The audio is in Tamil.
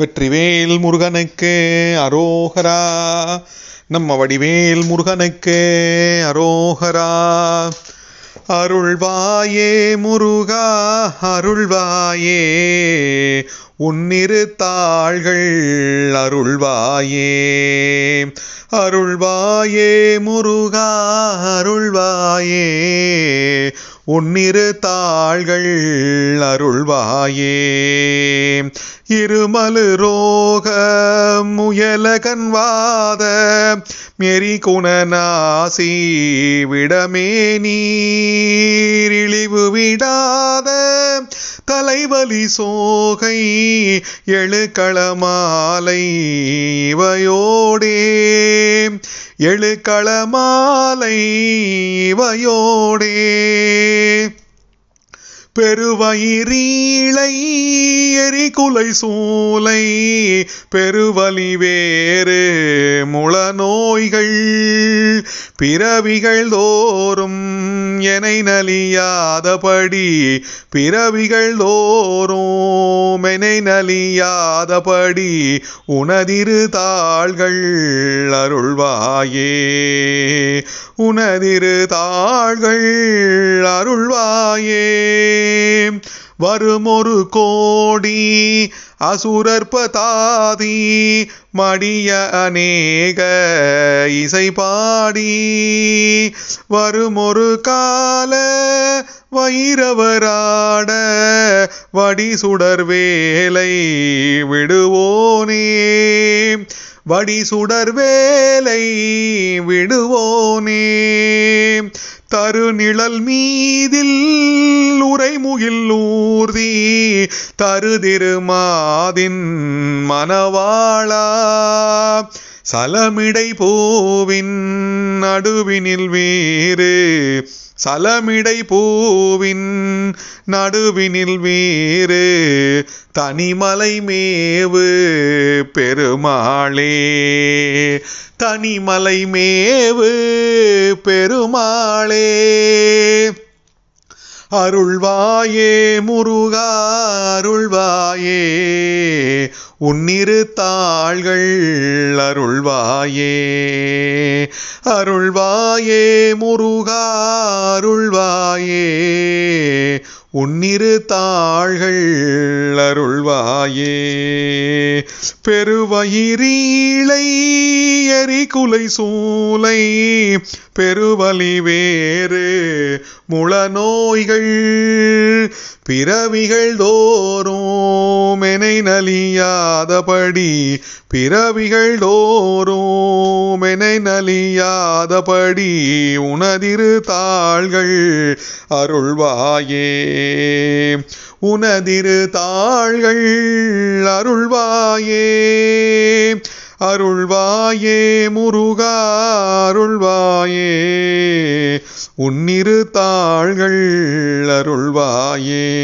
வெற்றிவேல் முருகனுக்கு அரோகரா. நம்ம வடிவேல் முருகனுக்கு அரோகரா. அருள்வாயே முருகா அருள்வாயே. உன்னிரு தாள்கள் அருள்வாயே. அருள்வாயே முருகா அருள்வாயே. உன்னிரு தாள்கள் அருள்வாயே. இருமலு ரோக முயலகன்வாத மெரி குணநாசி விடமே நீரிழிவு விடாத தலைவலி சோகை எழுக்களமாலை இவையோடே எழுக்களமாலை இவையோடே பெருவயிரீளை எரிகுலை சூலை பெருவலி வேறு முளநோய்கள். பிறவிகள் தோறும் எனை நலியாதபடி பிறவிகள் தோறும் எனை நலியாதபடி உனதிரு தாள்கள் அருள்வாயே. உனதிரு தாள்கள் அருள்வாயே. வருமொரு கோடி அசுரற்பதாதி மடிய அநேக இசை பாடி வருமொரு கால வைரவராட வடி சுடர் வேலை விடுவோனே. வடி சுடர் வேலை விடுவோனே. தருநிழல் மீதில் உரைமுகில் ஊர்தி தருதிருமாதின் மணவாளா. சலமிடை பூவின் நடுவினில் வேறு. சலமிடை பூவின் நடுவினில் வேறு. தனிமலை மேவு பெருமாளே. தனிமலை மேவு பெருமாளே. அருள்வாயே முருகா அருள்வாயே. உன்னிரு தாள்கள் அருள்வாயே. அருள்வாயே முருகா அருள்வாயே. உன்னிரு தாள்கள் அருள்வாயே. பெருவயிரீளை எரிகுலை சூலை பெருவலி வேறு முளநோய்கள் பிறவிகள் தோறும் நலியாதபடி பிறவிகள் தோறும் என்னை நலியாதபடி உனதிரு தாள்கள் அருள்வாயே. உனதிரு தாள்கள் அருள்வாயே. அருள்வாயே முருகா அருள்வாயே. உன்னிரு தாள்கள் அருள்வாயே.